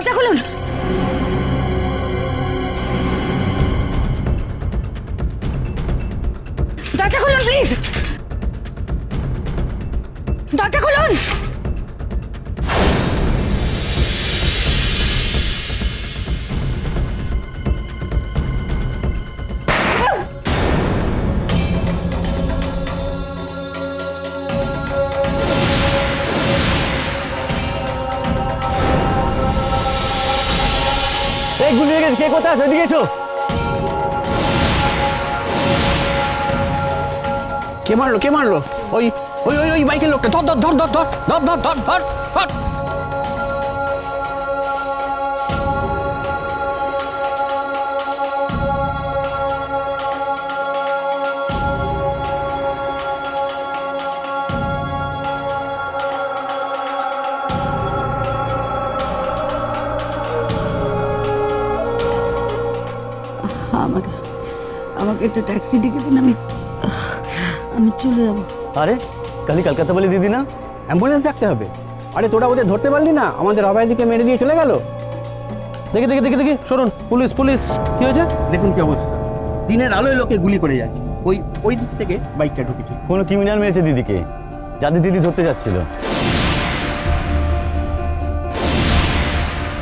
দরজা খুলুন। দরজা খুলুন প্লিজ। দরজা খুলুন। এই গুলি গেছে কে কোথায় আছে? এদিকে এসো। কে মারলো? কে মারলো? ওই ওই ওই ওই বাইকের লোকটা। ধর ধর ধর ধর ধর ধর ধর ধর। একটা ট্যাক্সি ডেকে দিন আমি আমি চলে যাব। আরে কালি কলকাতা বলে দিদি না? অ্যাম্বুলেন্স ডাকতে হবে। আরে তোরা ওদের ধরতে পারলি না? আমাদের অবায়দিকে মেরে দিয়ে চলে গেল। দেখি দেখি দেখি দেখি সরুন পুলিশ পুলিশ কি হয়েছে? দেখুন কি অবস্থা। দিনের আলোয় লোকে গুলি করে যাচ্ছে ওই ওই দিক থেকে বাইকটা ঢুকেছে। কোনো ক্রিমিনাল মেরেছে দিদিকে? যাদের দিদি ধরতে যাচ্ছিল।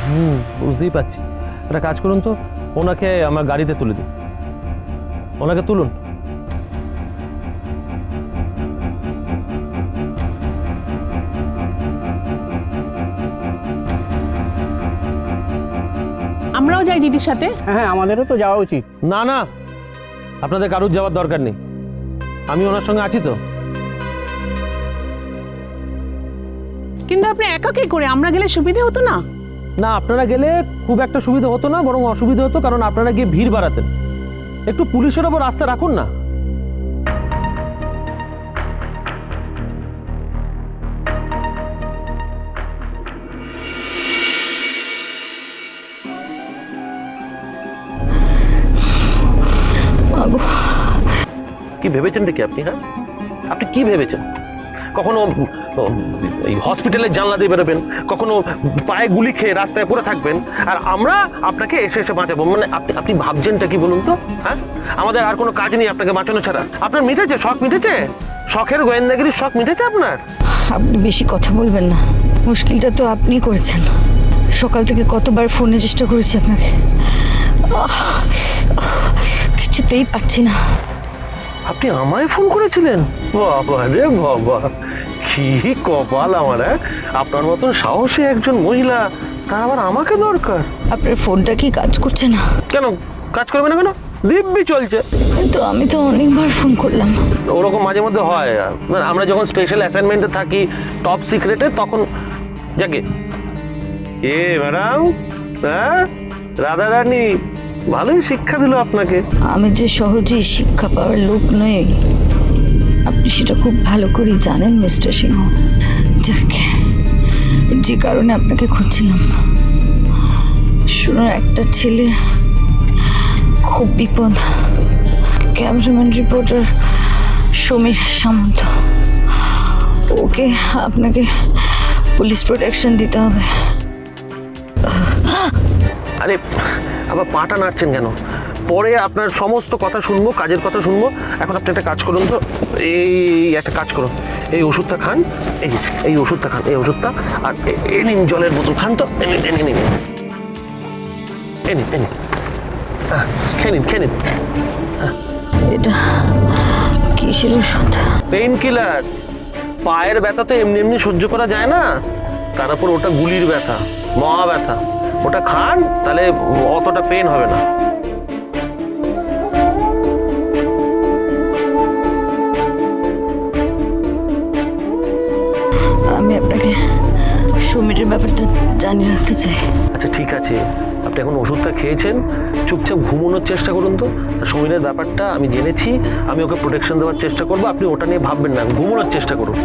হুম বুঝতেই পারছি। একটা কাজ করুন তো ওনাকে আমার গাড়িতে তুলে দিন। ওনাকে তুলুন। আমরাও যাই দিদির সাথে? হ্যাঁ হ্যাঁ আমাদেরও তো যাওয়া উচিত। না না আপনাদের কারুর যাওয়ার দরকার নেই। আমি ওনার সঙ্গে আছি তো। কিন্তু আপনি একা কি করে? আমরা গেলে সুবিধে হতো না? না আপনারা গেলে খুব একটা সুবিধা হতো না বরং অসুবিধা হতো কারণ আপনারা গিয়ে ভিড় বাড়াতেন। একটু পুলিশের ওপর আস্থা রাখুন না। কি ভেবেছেন দেখি আপনি হ্যাঁ? আপনি কি ভেবেছেন? কখনো এই হসপিটালের জানলা দিয়ে বেরোবেন, কখনো পায়ে গুলি খেয়ে রাস্তায় পড়ে থাকবেন, আর আমরা আপনাকে এসে এসে বাঁচাবো। মানে আপনি আপনি ভাবছেনটা কি বলুন তো? হ্যাঁ? আমাদের আর কোনো কাজ নেই আপনাকে বাঁচানো ছাড়া। আপনার মিটেছে? শখ মিটেছে? শখের গোয়েন্দাগিরির শখ মিটেছে আপনার? আপনি বেশি কথা বলবেন না। মুশকিলটা তো আপনি করেছেন। সকাল থেকে কতবার ফোনে চেষ্টা করেছি আপনাকে। কিছুতেই পাচ্ছি না। আপনি আমায় ফোন করেছিলেন? বাবা রে বাবা কি কপাল আমার হ্যাঁ? আপনার মতন সাহসী একজন মহিলা তার আবার আমাকে দরকার। আপনার ফোনটা কি কাজ করছে না? কেন? কাজ করবে না কেন? দিব্যি চলছে। কিন্তু আমি তো অনেকবার ফোন করলাম। ওরকম মাঝে মধ্যে হয়। মানে আমরা যখন স্পেশাল অ্যাসাইনমেন্টে থাকি টপ সিক্রেটে তখন যাকে? কে ম্যাডাম হ্যাঁ? রাধা রানী ভালোই শিক্ষা দিল আপনাকে। আমি যে সহজেই শিক্ষা পাওয়ার লোক নই, আপনি সেটা খুব ভালো করে জানেন, মিস্টার সিংহ। যাকে, যে কারণে আপনাকে খুঁজছিলাম। শুনুন, একটা ছেলে খুব বিপদ। Cameraman, reporter, Samir Samanta. Okay আপনাকে পুলিশ প্রোটেকশন দিতে হবে। আরে আবার পাটা নাড়ছেন কেন? পরে আপনার সমস্ত কথা শুনব কাজের কথা শুনব। এখন আপনি একটা কাজ করুন তো। এই একটা কাজ করুন। এই ওষুধটা খান। এই এই ওষুধটা খান এই ওষুধটা। আর এ- নিন জলের বোতল। খান তো। এ নিন, এ নিন, এ নিন। এ নিন এ খেয়ে নিন খেয়ে নিন। এটা কিসের ওষুধ? পেইন কিলার পায়ের ব্যথা তো এমনি এমনি সহ্য করা যায় না। তার উপর ওটা গুলির ব্যথা মহা ব্যথা ওটা খান তাহলে অতটা পেন হবে না। আমি আপনাকে সমীরের ব্যাপারটা জানিয়ে রাখতে চাই। আচ্ছা ঠিক আছে। আপনি এখন ওষুধটা খেয়েছেন চুপচাপ ঘুমানোর চেষ্টা করুন তো। আর সমীরের ব্যাপারটা আমি জেনেছি আমি ওকে প্রোটেকশন দেওয়ার চেষ্টা করব আপনি ওটা নিয়ে ভাববেন না ঘুমানোর চেষ্টা করুন।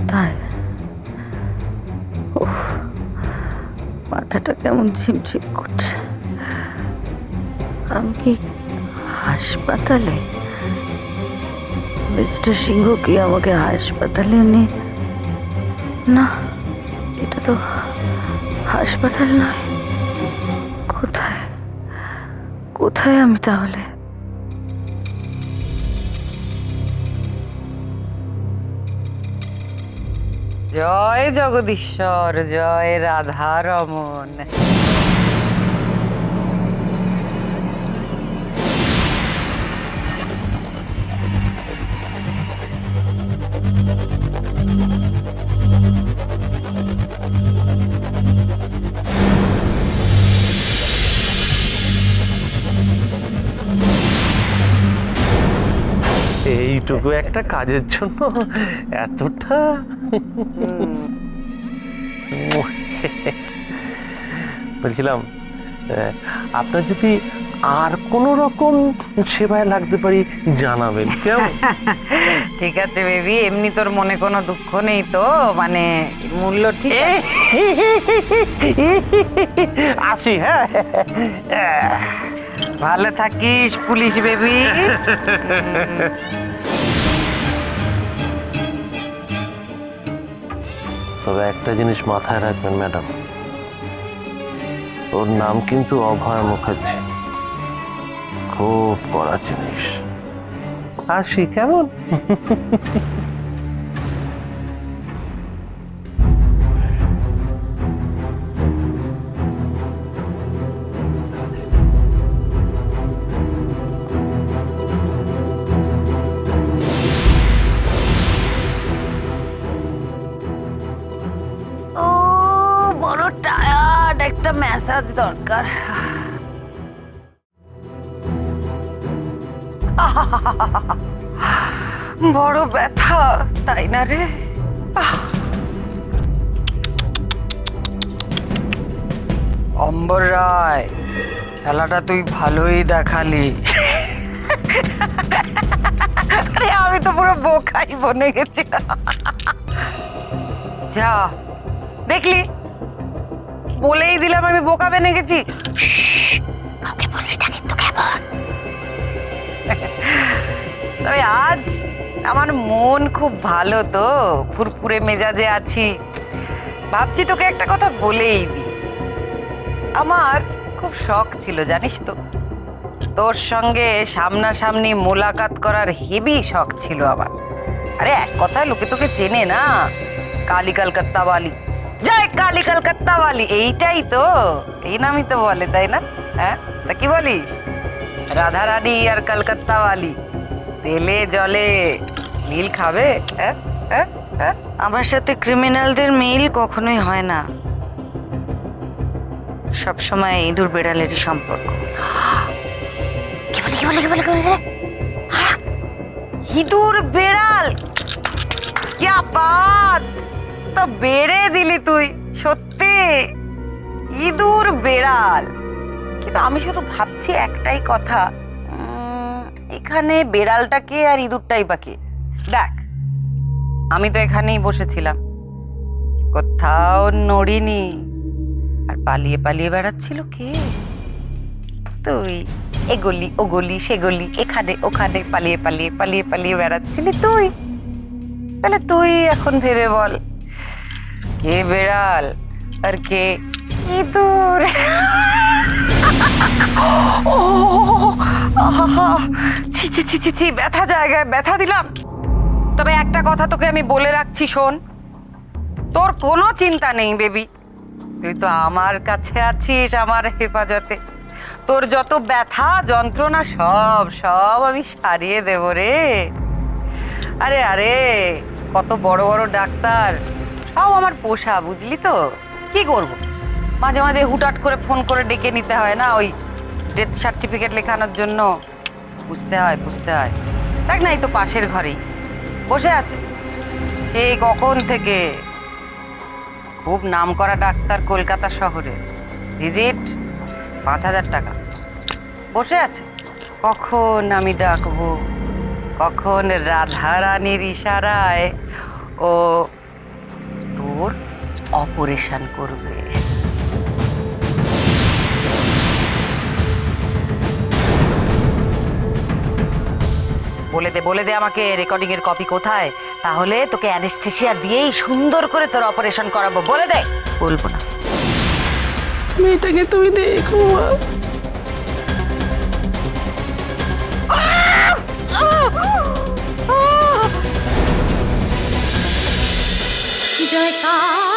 কোথায়? উফ, মাথাটা কেমন ঝিমঝিম করছে। আমি কি হাসপাতালে? মিস্টার সিংহ কি আমাকে হাসপাতালে এনে না এটা তো হাসপাতাল নয়। কোথায়? কোথায় আমি তাহলে? জয় জগদীশ্বর জয় রাধা রমন। এইটুকু একটা কাজের জন্য এতটা বলছিলাম আপনার যদি আর কোনো রকম সেবায় লাগতে পারি জানাবেন কেমন? ঠিক আছে বেবি এমনি তোর মনে কোনো দুঃখ নেই তো? মানে মূল্য ঠিক আছে? আসি হ্যাঁ। ভালো থাকিস পুলিশ বেবি। তবে একটা জিনিস মাথায় রাখবেন, ম্যাডাম। ওর নাম কিন্তু অভয় মুখার্জি। খুব কড়া জিনিস। আর আসি কেমন? ম্যাসাজ দরকার। বড় ব্যথা, তাই না রে? অম্বর রায়, খেলাটা তুই ভালোই দেখালি। আরে, আমি তো পুরো বোকাই বনে গেছি যা, দেখলি? বলেই দিলাম আমি বোকা বেনে গেছি। কাউকে বলিস না কিন্তু কেমন। তবে আজ আমার মন খুব ভালো তো ফুরফুরে মেজাজে আছি। ভাবছি তোকে একটা কথা বলেই দি আমার খুব শখ ছিল জানিস তো। তোর সঙ্গে সামনাসামনি মোলাকাত করার হেভি শখ ছিল আমার। আরে এক কথায় লোকে তোকে চেনে না। কালী কলকাত্তা বালি। জয় কালী কলকাত্তা বালি এইটাই তো। এই নামই তো বলে তাই না? হ্যাঁ? তা কি বলিস? রাধা রানী আর কলকাত্তা বালি তেলে জলে নীল খাবে? হ্যাঁ? হ্যাঁ? হ্যাঁ? আমার সাথে ক্রিমিনালদের মিল কখনোই হয় না। সব সময় ইঁদুর বেড়ালেরই সম্পর্ক। কি বলে কি বলে কি বলে কি বলে? হ্যাঁ? ইঁদুর বেড়াল! क्या বাত তো বেড়ে দিলি তুই, সত্যি। ইঁদুর বেড়াল। কিন্তু আমি শুধু ভাবছি একটাই কথা। এখানে বেড়ালটাকে আর ইঁদুরটাই বাকি দেখ, আমি তো এখানেই বসেছিলাম। কোথাও নড়িনি। আর পালিয়ে পালিয়ে বেড়াচ্ছিল কে? তুই, এ গলি, ও গলি, সে গলি, এখানে, ওখানে, পালিয়ে পালিয়ে পালিয়ে পালিয়ে বেড়াচ্ছিলি তুই। তাহলে তুই এখন ভেবে বল। কে বেড়াল আর কে ইঁদুর ও ছি ছি ছি ছি ছি ব্যথা জায়গায় ব্যথা দিলাম তবে একটা কথা তোকে আমি বলে রাখছি শোন তোর কোনো চিন্তা নেই বেবি তুই তো আমার কাছে আছিস আমার হেফাজতে তোর যত ব্যথা যন্ত্রণা সব সব আমি সারিয়ে দেব রে আরে আরে, কত বড় বড় ডাক্তার। সব আমার পোষা, বুঝলি তো? কি করব? মাঝে মাঝে হুটহাট করে ফোন করে ডেকে নিতে হয় না? ওই ডেথ সার্টিফিকেট লেখানোর জন্য। বুঝতে হয় বুঝতে হয়। দেখ না, এই তো পাশের ঘরেই। বসে আছে। সেই কখন থেকে? খুব নামকরা ডাক্তার কলকাতা শহরে। ভিজিট পাঁচ হাজার টাকা। বসে আছে। কখন আমি ডাকবো? কখন রাধা রানীর ইশারায়? ও অপারেশন করবে। বলে দে বলে দে আমাকে রেকর্ডিং এর কপি কোথায়। তাহলে তোকে অ্যানেস্থেসিয়া দিয়েই সুন্দর করে তোর অপারেশন করাবো। বলে দে। বলব না। মেয়েটাকে তুমি দেখো জয়কার।